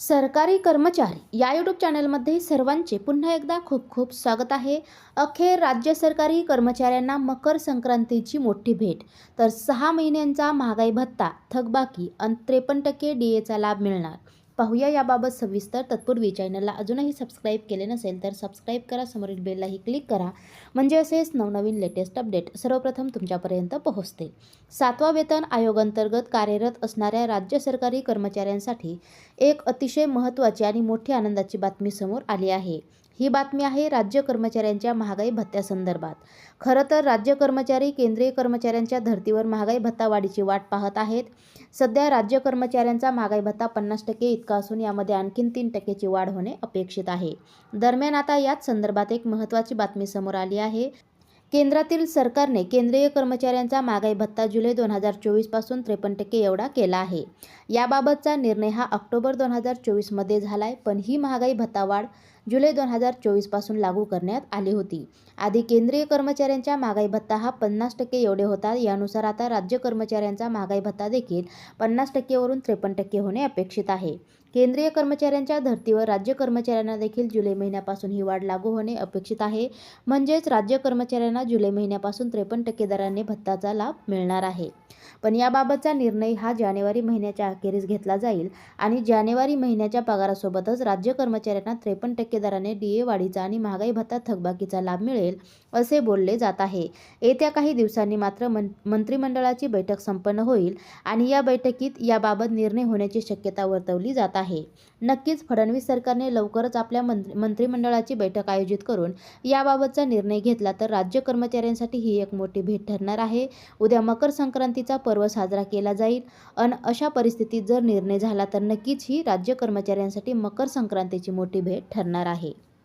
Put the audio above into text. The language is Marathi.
सरकारी कर्मचारी या यूट्यूब चॅनलमध्ये सर्वांचे पुन्हा एकदा खूप खूप स्वागत आहे. अखेर राज्य सरकारी कर्मचाऱ्यांना मकर संक्रांतीची मोठी भेट. तर सहा महिन्यांचा महागाई भत्ता थकबाकी आणि त्रेपन्न टक्के डी एचा लाभ मिळणार. पाहूया याबाबत सविस्तर तत्पूर्वी चॅनलला अजूनही सबस्क्राईब केले नसेल तर सबस्क्राईब करा समोरील बेललाही क्लिक करा. म्हणजे असेच नवनवीन लेटेस्ट अपडेट सर्वप्रथम तुमच्यापर्यंत पोहोचते. सातवा वेतन आयोगांतर्गत कार्यरत असणाऱ्या राज्य सरकारी कर्मचाऱ्यांसाठी एक अतिशय महत्त्वाची आणि मोठी आनंदाची बातमी समोर आली आहे. ही बातमी आहे राज्य कर्मचाऱ्यांच्या महागाई भत्त्यासंदर्भात खरं तर राज्य कर्मचारी केंद्रीय कर्मचाऱ्यांच्या धर्तीवर महागाई भत्ता वाढीची वाट पाहत आहेत. सध्या राज्य कर्मचाऱ्यांचा महागाई भत्ता पन्नास टक्के इतका असून यामध्ये आणखीन तीन टक्क्याची वाढ होणे अपेक्षित आहे. दरम्यान आता याच संदर्भात एक महत्त्वाची बातमी समोर आली आहे. केंद्रातील सरकारने केंद्रीय कर्मचाऱ्यांचा महागाई भत्ता जुलै दोन हजार चोवीसपासून त्रेपन्न टक्के एवढा केला आहे. याबाबतचा निर्णय हा ऑक्टोबर दोन हजार चोवीसमध्ये झाला आहे पण ही महागाई भत्ता वाढ जुलै दोन हजार चोवीसपासून लागू करण्यात आली होती. आधी केंद्रीय कर्मचाऱ्यांचा महागाई भत्ता हा पन्नास टक्के एवढे होता. यानुसार आता राज्य कर्मचाऱ्यांचा महागाई भत्ता देखील पन्नास टक्केवरून त्रेपन्न टक्के होणे अपेक्षित आहे. केंद्रीय कर्मचाऱ्यांच्या धर्तीवर राज्य कर्मचाऱ्यांना देखील जुलै महिन्यापासून ही वाढ लागू होणे अपेक्षित आहे. म्हणजेच राज्य कर्मचाऱ्यांना जुलै महिन्यापासून त्रेपन्न टक्के दराने भत्ताचा लाभ मिळणार आहे. पण याबाबतचा निर्णय हा जानेवारी महिन्याच्या अखेरीस घेतला जाईल आणि जानेवारी महिन्याच्या पगारासोबतच राज्य कर्मचाऱ्यांना त्रेपन्न टक्के दराने डीए वाढीचा आणि महागाई भत्ता थकबाकीचा लाभ मिळेल असे बोलले जात आहे. येत्या काही दिवसांनी मात्र मन मंत्रिमंडळाची बैठक संपन्न होईल आणि या बैठकीत याबाबत निर्णय होण्याची शक्यता वर्तवली जात आहे. नक्कीच फडणवीस सरकारने लवकरच आपल्या मंत्र मंत्रिमंडळाची बैठक आयोजित करून याबाबतचा निर्णय घेतला तर राज्य कर्मचाऱ्यांसाठी ही एक मोठी भेट ठरणार आहे. उद्या मकर संक्रांतीचा पर्व साजरा केला जाईल. अन अशा परिस्थितीत जर निर्णय झाला तर नक्कीच ही राज्य कर्मचाऱ्यांसाठी मकर संक्रांतीची मोठी भेट ठरणार आहे.